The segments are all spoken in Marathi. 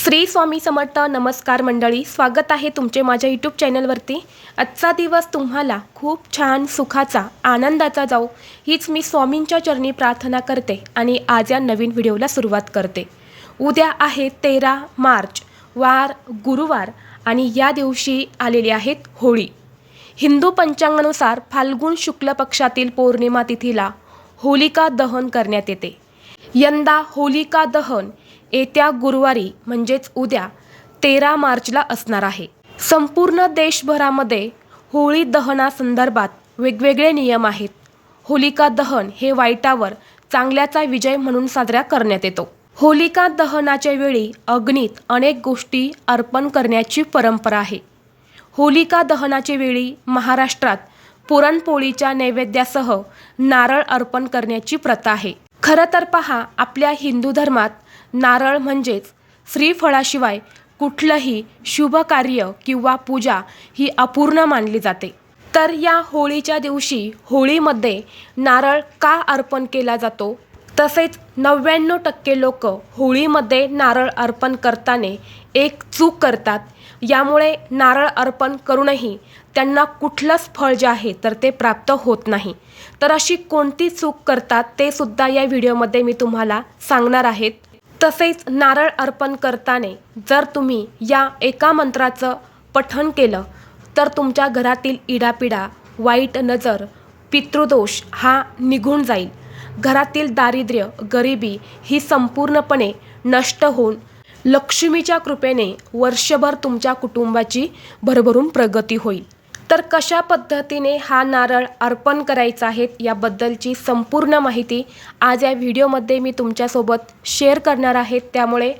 श्री स्वामी समर्थ नमस्कार मंडळी स्वागत आहे तुमचे माझ्या यूट्यूब चॅनलवरती. आजचा दिवस तुम्हाला खूप छान सुखाचा आनंदाचा जाऊ हीच मी स्वामींच्या चरणी प्रार्थना करते आणि आज या नवीन व्हिडिओला सुरुवात करते. उद्या आहे तेरा मार्च वार गुरुवार आणि या दिवशी आलेली आहेत होळी. हिंदू पंचांगानुसार फाल्गुन शुक्ल पक्षातील पौर्णिमा तिथीला होलिका दहन करण्यात येते. यंदा होलिका दहन येत्या गुरुवारी म्हणजेच उद्या तेरा मार्चला असणार आहे. संपूर्ण देशभरामध्ये होळी दहनासंदर्भात वेगवेगळे नियम आहेत. होलिका दहन हे वाईटावर चांगल्याचा विजय म्हणून साजरा करण्यात येतो. होलिका दहनाच्या वेळी अग्नीत अनेक गोष्टी अर्पण करण्याची परंपरा आहे. होलिका दहनाच्या वेळी महाराष्ट्रात पुरणपोळीच्या नैवेद्यासह नारळ अर्पण करण्याची प्रथा आहे. खरं तर पहा आपल्या हिंदू धर्मात नारळ म्हणजेच श्रीफळाशिवाय कुठलंही शुभ कार्य किंवा पूजा ही अपूर्ण मानली जाते. तर या होळीच्या दिवशी होळीमध्ये नारळ का अर्पण केला जातो? तसेच नव्याण्णव टक्के लोक होळीमध्ये नारळ अर्पण करताना एक चूक करतात. यामुळे नारळ अर्पण करूनही त्यांना कुठलंच फळ जे आहे तर ते प्राप्त होत नाही. तर अशी कोणती चूक करतात ते सुद्धा या व्हिडिओमध्ये मी तुम्हाला सांगणार आहेत. तसेच नारळ अर्पण करताना जर तुम्ही या एका मंत्राचं पठण केलं तर तुमच्या घरातील इडापिडा वाईट नजर पितृदोष हा निघून जाईल. घरातील दारिद्र्य गरिबी ही संपूर्णपणे नष्ट होऊन लक्ष्मीच्या कृपेने वर्षभर तुमच्या कुटुंबाची भरभरून प्रगती होईल. तर कशा पद्धतीने हा नारळ अर्पण करायचा आहे याबद्दलची संपूर्ण माहिती आज या व्हिडिओमध्ये मी तुमच्यासोबत शेअर करणार आहे. त्यामुळे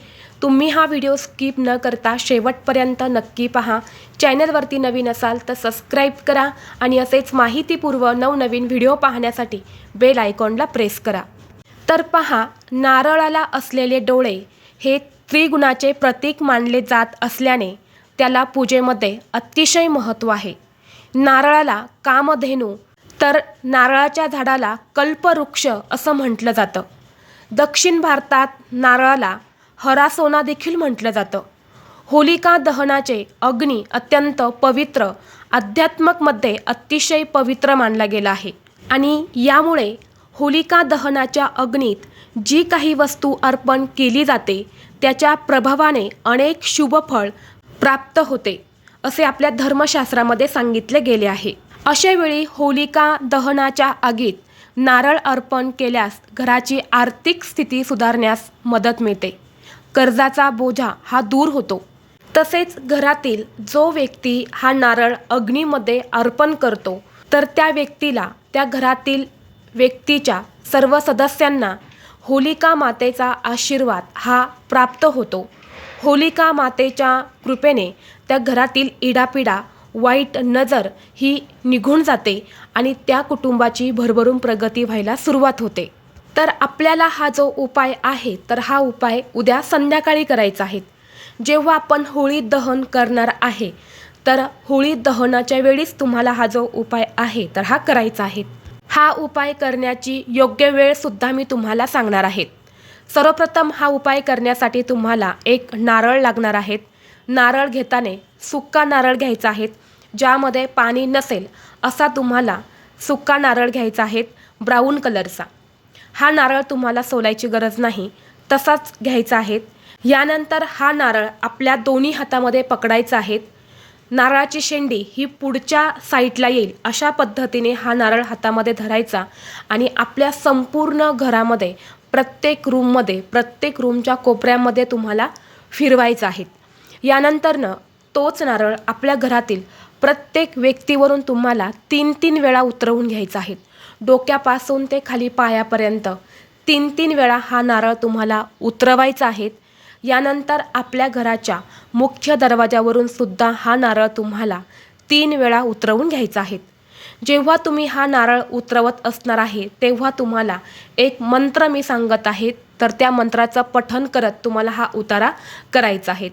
तुम्ही हा व्हिडिओ स्किप न करता शेवटपर्यंत नक्की पहा. चॅनलवरती नवीन असाल तर सबस्क्राईब करा आणि असेच माहितीपूर्व नवनवीन व्हिडिओ पाहण्यासाठी बेल आयकॉनला प्रेस करा. तर पहा नारळाला असलेले डोळे हे त्रिगुणाचे प्रतीक मानले जात असल्याने त्याला पूजेमध्ये अतिशय महत्त्व आहे. नारळाला कामधेनू तर नारळाच्या झाडाला कल्पवृक्ष असं म्हटलं जातं. दक्षिण भारतात नारळाला हरासोना देखील म्हटलं जातं. होलिका दहनाचे अग्नी अत्यंत पवित्र अध्यात्मकमध्ये अतिशय पवित्र मानला गेला आहे. आणि यामुळे होलिका दहनाच्या अग्नीत जी काही वस्तू अर्पण केली जाते त्याच्या प्रभावाने अनेक शुभफळ प्राप्त होते. असे आपल्या धर्मशास्त्रामध्ये सांगितले गेले आहे. अशा वेळी होलिका दहनाच्या आगीत नारळ अर्पण केल्यास घराची आर्थिक स्थिती सुधारण्यास मदत मिळते. कर्जाचा बोजा हा दूर होतो. तसेच घरातील जो व्यक्ती हा नारळ अग्नीमध्ये अर्पण करतो तर त्या व्यक्तीला त्या घरातील व्यक्तीच्या सर्व सदस्यांना होलिका मातेचा आशीर्वाद हा प्राप्त होतो. होलिका मातेच्या कृपेने त्या घरातील इडापिडा वाईट नजर ही निघून जाते आणि त्या कुटुंबाची भरभरून प्रगती व्हायला सुरुवात होते. तर आपल्याला हा जो उपाय आहे तर हा उपाय उद्या संध्याकाळी करायचा आहे. जेव्हा आपण होळी दहन करणार आहे तर होळी दहनाच्या वेळीच तुम्हाला हा जो उपाय आहे तर हा करायचा आहे. हा उपाय करण्याची योग्य वेळसुद्धा मी तुम्हाला सांगणार आहे. सर्वप्रथम हा उपाय करण्यासाठी तुम्हाला एक नारळ लागणार आहेत नारळ घेताना सुक्का नारळ घ्यायचा आहे. ज्यामध्ये पाणी नसेल असा तुम्हाला सुक्का नारळ घ्यायचा आहे ब्राऊन कलरचा. हा नारळ तुम्हाला सोलायची गरज नाही. तसाच घ्यायचा आहे. यानंतर हा नारळ आपल्या दोन्ही हातामध्ये पकडायचा आहे. नारळाची शेंडी ही पुढच्या साईडला येईल अशा पद्धतीने हा नारळ हातामध्ये धरायचा आणि आपल्या संपूर्ण घरामध्ये प्रत्येक रूममध्ये प्रत्येक रूमच्या कोपऱ्यामध्ये तुम्हाला फिरवायचं आहे. यानंतरनं तोच नारळ आपल्या घरातील प्रत्येक व्यक्तीवरून तुम्हाला तीन तीन वेळा उतरवून घ्यायचा आहे. डोक्यापासून ते खाली पायापर्यंत तीन तीन वेळा हा नारळ तुम्हाला उतरवायचा आहे. यानंतर आपल्या घराच्या मुख्य दरवाजावरून सुद्धा हा नारळ तुम्हाला तीन वेळा उतरवून घ्यायचा आहे. जेव्हा तुम्ही हा नारळ उतरवत असणार आहे तेव्हा तुम्हाला एक मंत्र मी सांगत आहे तर त्या मंत्राचं पठण करत तुम्हाला हा उतारा करायचा आहे.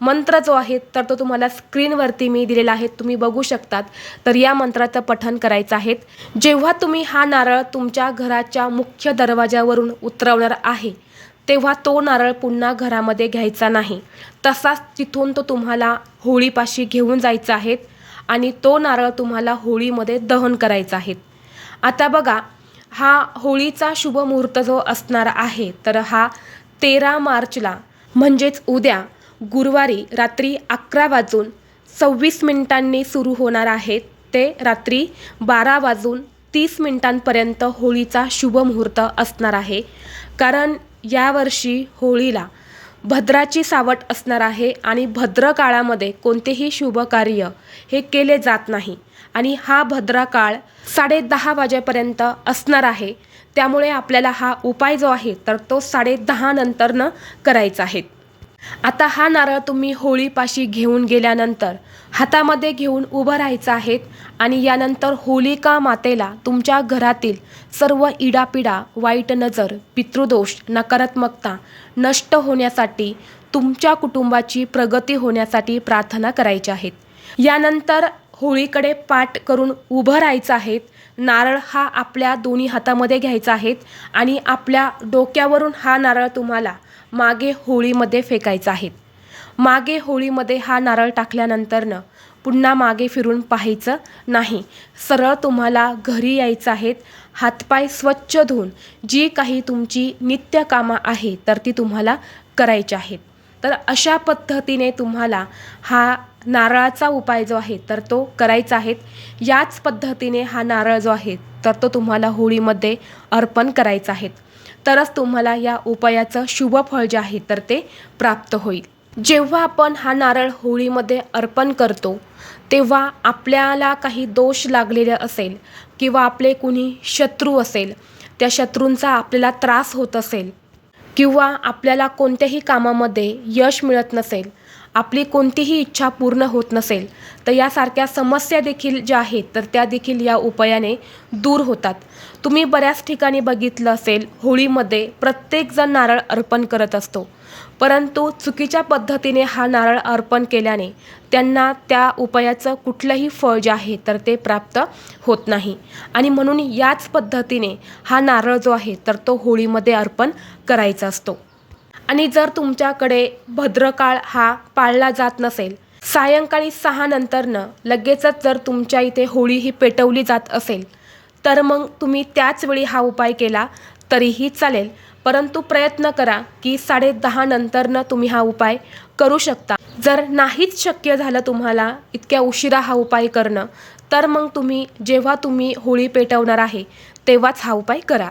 मंत्र जो आहे तर तो तुम्हाला स्क्रीनवरती मी दिलेला आहे तुम्ही बघू शकतात. तर या मंत्राचं पठण करायचं आहे. जेव्हा तुम्ही हा नारळ तुमच्या घराच्या मुख्य दरवाजावरून उतरवणार आहे तेव्हा तो नारळ पुन्हा घरामध्ये घ्यायचा नाही. तसाच तिथून तो तुम्हाला होळीपाशी घेऊन जायचा आहे आणि तो नारळ तुम्हाला होळीमध्ये दहन करायचा आहे. आता बघा हा होळीचा शुभ मुहूर्त जो असणार आहे तर हा तेरा मार्चला म्हणजेच उद्या गुरुवारी रात्री अकरा वाजून सव्वीस मिनिटांनी सुरू होणार आहेत ते रात्री बारा वाजून तीस मिनिटांपर्यंत होळीचा शुभ मुहूर्त असणार आहे. कारण यावर्षी होळीला भद्राची सावट असणार आहे आणि भद्र काळामध्ये कोणतेही शुभ कार्य हे केले जात नाही. आणि हा भद्रा काळ साडे दहा वाजेपर्यंत असणार आहे. त्यामुळे आपल्याला हा उपाय जो आहे तर तो साडे नंतरनं करायचा आहे. आता हा नारळ तुम्ही होळीपाशी घेऊन गेल्यानंतर हातामध्ये घेऊन उभं राहायचं आहेत आणि यानंतर होलिका मातेला तुमच्या घरातील सर्व इडापिडा वाईट नजर पितृदोष नकारात्मकता नष्ट होण्यासाठी तुमच्या कुटुंबाची प्रगती होण्यासाठी प्रार्थना करायच्या आहेत. यानंतर होळीकडे पाठ करून उभं राहायचं आहेत. नारळ हा आपल्या दोन्ही हातामध्ये घ्यायचा आहेत आणि आपल्या डोक्यावरून हा नारळ तुम्हाला मागे होळीमध्ये फेकायचा आहे. मागे होळीमध्ये हा नारळ टाकल्यानंतरनं पुन्हा मागे फिरून पाहायचं नाही. सरळ तुम्हाला घरी यायचं आहेत हातपाय स्वच्छ धुवून जी काही तुमची नित्य कामं आहे तर ती तुम्हाला करायची आहेत तर अशा पद्धतीने तुम्हाला हा नारळाचा उपाय जो आहे तर तो करायचा आहे. याच पद्धतीने हा नारळ जो आहे तर तो तुम्हाला होळीमध्ये अर्पण करायचा आहे. तरच तुम्हाला या उपायाचं शुभ फळ जे आहे तर ते प्राप्त होईल. जेव्हा आपण हा नारळ होळीमध्ये अर्पण करतो तेव्हा आपल्याला काही दोष लागलेले असेल किंवा आपले कुणी शत्रू असेल त्या शत्रूंचा आपल्याला त्रास होत असेल किंवा आपल्याला कोणत्याही कामामध्ये यश मिळत नसेल आपली कोणतीही इच्छा पूर्ण होत नसेल तर यासारख्या समस्या देखील ज्या आहेत तर त्या देखील या उपायाने दूर होतात. तुम्ही बऱ्याच ठिकाणी बघितलं असेल होळीमध्ये प्रत्येकजण नारळ अर्पण करत असतो. परंतु चुकीच्या पद्धतीने हा नारळ अर्पण केल्याने त्यांना त्या उपायाचं कुठलंही फळ जे आहे तर ते प्राप्त होत नाही. आणि म्हणून याच पद्धतीने हा नारळ जो आहे तर तो होळीमध्ये अर्पण करायचा असतो. आणि जर तुमच्याकडे भद्रकाळ हा पाळला जात नसेल सायंकाळी सहा नंतरनं लगेचच जर तुमच्या इथे होळी ही पेटवली जात असेल तर मग तुम्ही त्याच वेळी हा उपाय केला तरीही चालेल. परंतु प्रयत्न करा की साडे दहा नंतरनं तुम्ही हा उपाय करू शकता. जर नाहीच शक्य झालं तुम्हाला इतक्या उशिरा हा उपाय करणं तर मग तुम्ही जेव्हा तुम्ही होळी पेटवणार आहे तेव्हाच हा उपाय करा.